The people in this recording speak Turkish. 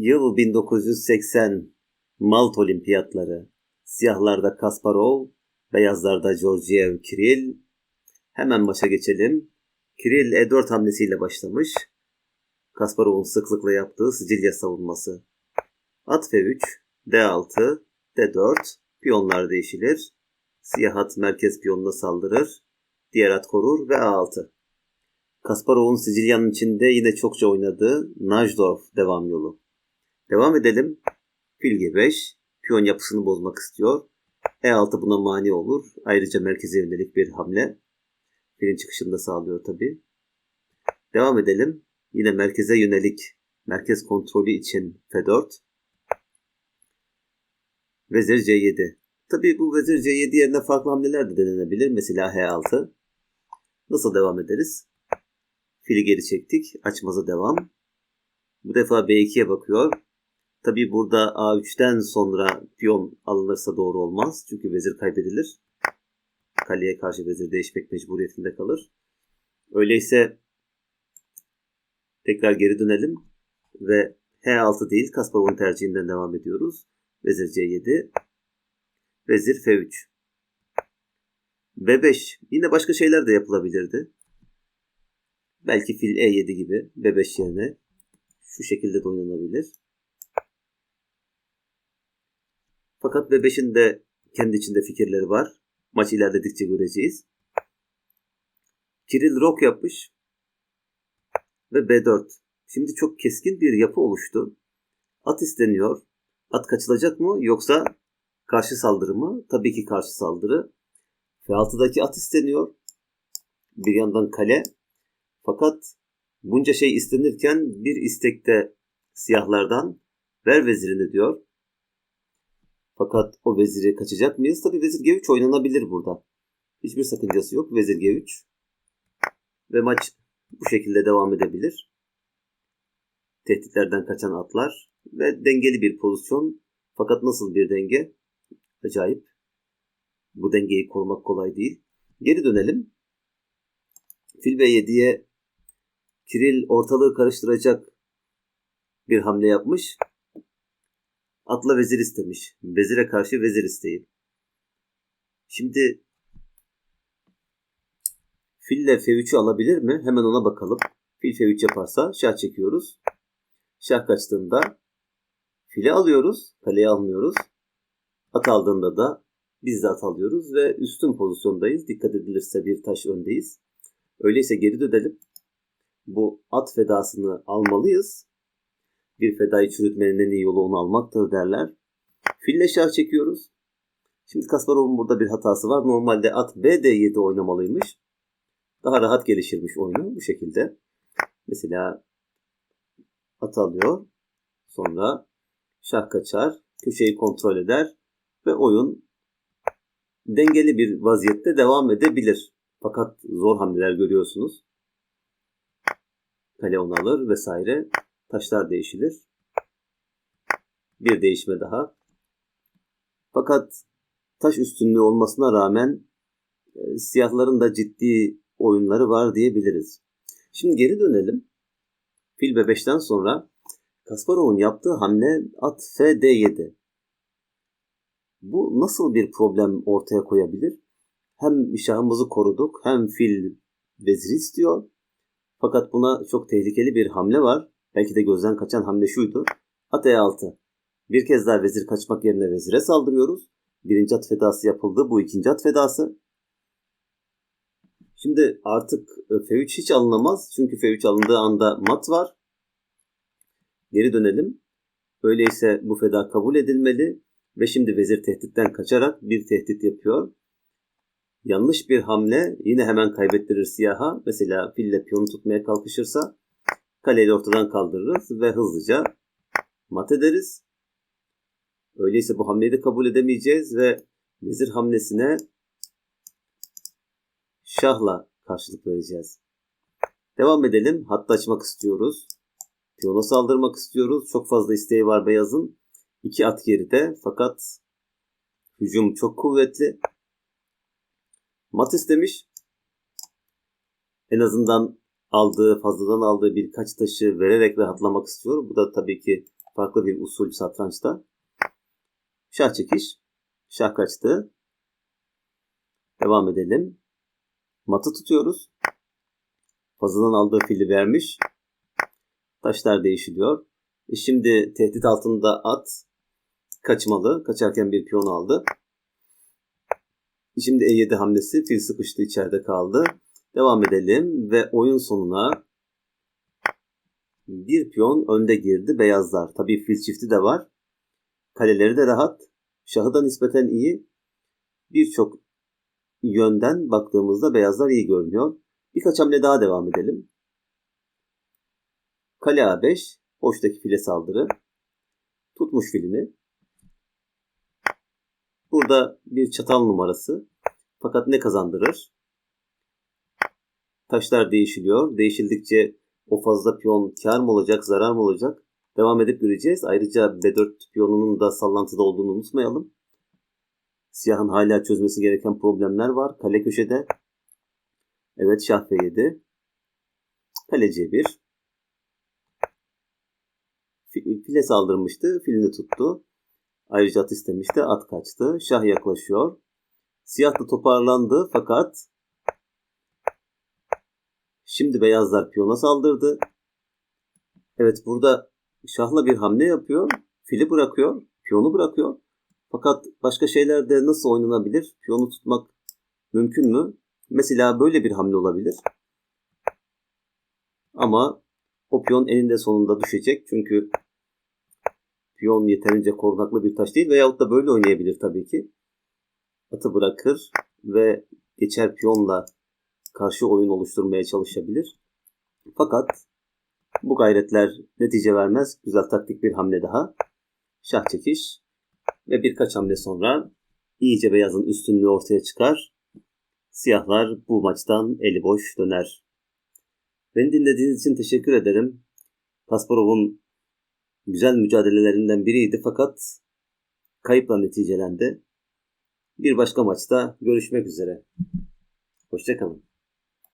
Yıl 1980 Malt Olimpiyatları. Siyahlarda Kasparov, beyazlarda Georgiev Kiril. Hemen başa geçelim. Kiril E4 hamlesiyle başlamış. Kasparov'un sıklıkla yaptığı Sicilya savunması. At F3, D6, D4, piyonlar değişilir. Siyah at merkez piyonuna saldırır. Diğer at korur ve A6. Kasparov'un Sicilya'nın içinde yine çokça oynadığı Najdorf devam yolu. Devam edelim. Fil G5. Piyon yapısını bozmak istiyor. E6 buna mani olur. Ayrıca merkeze yönelik bir hamle. Filin çıkışını da sağlıyor tabi. Devam edelim. Yine merkeze yönelik merkez kontrolü için F4. Vezir C7. Tabi bu vezir C7 yerine farklı hamleler de denenebilir. Mesela H6. Nasıl devam ederiz? Fili geri çektik. Açmaza devam. Bu defa B2'ye bakıyor. Tabi burada A3'ten sonra piyon alınırsa doğru olmaz. Çünkü vezir kaybedilir. Kaleye karşı vezir değişmek mecburiyetinde kalır. Öyleyse tekrar geri dönelim ve H6 değil Kasparov'un tercihinden devam ediyoruz. Vezir C7. Vezir F3. B5. Yine başka şeyler de yapılabilirdi. Belki fil E7 gibi B5 yerine şu şekilde de oynanabilir. Fakat B5'in de kendi içinde fikirleri var. Maç ilerledikçe göreceğiz. Kiril Rock yapmış. Ve B4. Şimdi çok keskin bir yapı oluştu. At isteniyor. At kaçılacak mı yoksa karşı saldırı mı? Tabii ki karşı saldırı. F6'daki at isteniyor. Bir yandan kale. Fakat bunca şey istenirken bir istekte siyahlardan ver vezirini diyor. Fakat o veziri kaçacak mıyız? Tabii vezir G3 oynanabilir burada. Hiçbir sakıncası yok. Vezir G3. Ve maç bu şekilde devam edebilir. Tehditlerden kaçan atlar ve dengeli bir pozisyon. Fakat nasıl bir denge? Acayip. Bu dengeyi korumak kolay değil. Geri dönelim. Fil B7'ye Kiril ortalığı karıştıracak bir hamle yapmış. Atla vezir istemiş. Vezire karşı vezir isteği. Şimdi fille F3'ü alabilir mi? Hemen ona bakalım. Fil F3 yaparsa şah çekiyoruz. Şah kaçtığında fili alıyoruz. Kaleyi almıyoruz. At aldığında da biz de at alıyoruz ve üstün pozisyondayız. Dikkat edilirse bir taş öndeyiz. Öyleyse geri dönelim. Bu at fedasını almalıyız. Bir fedayı çürütmenin en iyi yolu onu almaktır derler. Fille şah çekiyoruz. Şimdi Kasparov'un burada bir hatası var. Normalde at BD7 oynamalıymış. Daha rahat gelişirmiş oyunu bu şekilde. Mesela at alıyor. Sonra şah kaçar. Köşeyi kontrol eder. Ve oyun dengeli bir vaziyette devam edebilir. Fakat zor hamleler görüyorsunuz. Kale onu alır vesaire. Taşlar değişilir. Bir değişme daha. Fakat taş üstünlüğü olmasına rağmen e, siyahların da ciddi oyunları var diyebiliriz. Şimdi geri dönelim. Fil B5'ten sonra Kasparov'un yaptığı hamle at F-D7. Bu nasıl bir problem ortaya koyabilir? Hem şahımızı koruduk hem fil vezir istiyor. Fakat buna çok tehlikeli bir hamle var. Belki de gözden kaçan hamle şuydu. At E6. Bir kez daha vezir kaçmak yerine vezire saldırıyoruz. Birinci at fedası yapıldı. Bu ikinci at fedası. Şimdi artık F3 hiç alınamaz. Çünkü F3 alındığı anda mat var. Geri dönelim. Öyleyse bu feda kabul edilmeli. Ve şimdi vezir tehditten kaçarak bir tehdit yapıyor. Yanlış bir hamle yine hemen kaybettirir siyaha. Mesela fille piyonu tutmaya kalkışırsa kaleyi ortadan kaldırırız ve hızlıca mat ederiz. Öyleyse bu hamleyi de kabul edemeyeceğiz ve vezir hamlesine şahla karşılık vereceğiz. Devam edelim. Hatta açmak istiyoruz. Piyona saldırmak istiyoruz. Çok fazla isteği var beyazın. İki at geride fakat hücum çok kuvvetli. Mat istemiş. En azından aldığı, fazladan aldığı birkaç taşı vererek rahatlamak istiyor. Bu da tabii ki Farklı bir usul satrançta. Şah çekiş. Şah kaçtı. Devam edelim. Matı tutuyoruz. Fazladan aldığı fili vermiş. Taşlar değişiliyor. E şimdi tehdit altında at kaçmalı. Kaçarken bir piyon aldı. E şimdi E7 hamlesi fil sıkıştı içeride kaldı. Devam edelim ve oyun sonuna bir piyon önde girdi beyazlar. Tabii fil çifti de var. Kaleleri de rahat. Şahı da nispeten iyi. Birçok yönden baktığımızda beyazlar iyi görünüyor. Birkaç hamle daha devam edelim. Kale A5. Boştaki file saldırı. Tutmuş filini. Burada bir çatal numarası. Fakat ne kazandırır? Taşlar değişiliyor. Değişildikçe o fazla piyon kar mı olacak, zarar mı olacak? Devam edip göreceğiz. Ayrıca B4 piyonunun da sallantıda olduğunu unutmayalım. Siyahın hala çözmesi gereken problemler var. Kale köşede. Evet şah F7. Kale C1. File saldırmıştı. Filini tuttu. Ayrıca at istemişti. At kaçtı. Şah yaklaşıyor. Siyah da toparlandı fakat şimdi beyazlar piyona saldırdı. Evet burada şahla bir hamle yapıyor. Fili bırakıyor. Piyonu bırakıyor. Fakat başka şeylerde nasıl oynanabilir? Piyonu tutmak mümkün mü? Mesela böyle bir hamle olabilir. Ama o piyon eninde sonunda düşecek. Çünkü piyon yeterince korunaklı bir taş değil. Veyahut da böyle oynayabilir tabii ki. Atı bırakır ve geçer piyonla karşı oyun oluşturmaya çalışabilir. Fakat bu gayretler netice vermez. Güzel taktik bir hamle daha. Şah çekiş ve birkaç hamle sonra iyice beyazın üstünlüğü ortaya çıkar. Siyahlar bu maçtan eli boş döner. Beni dinlediğiniz için teşekkür ederim. Kasparov'un güzel mücadelelerinden biriydi fakat kayıpla neticelendi. Bir başka maçta görüşmek üzere. Hoşçakalın.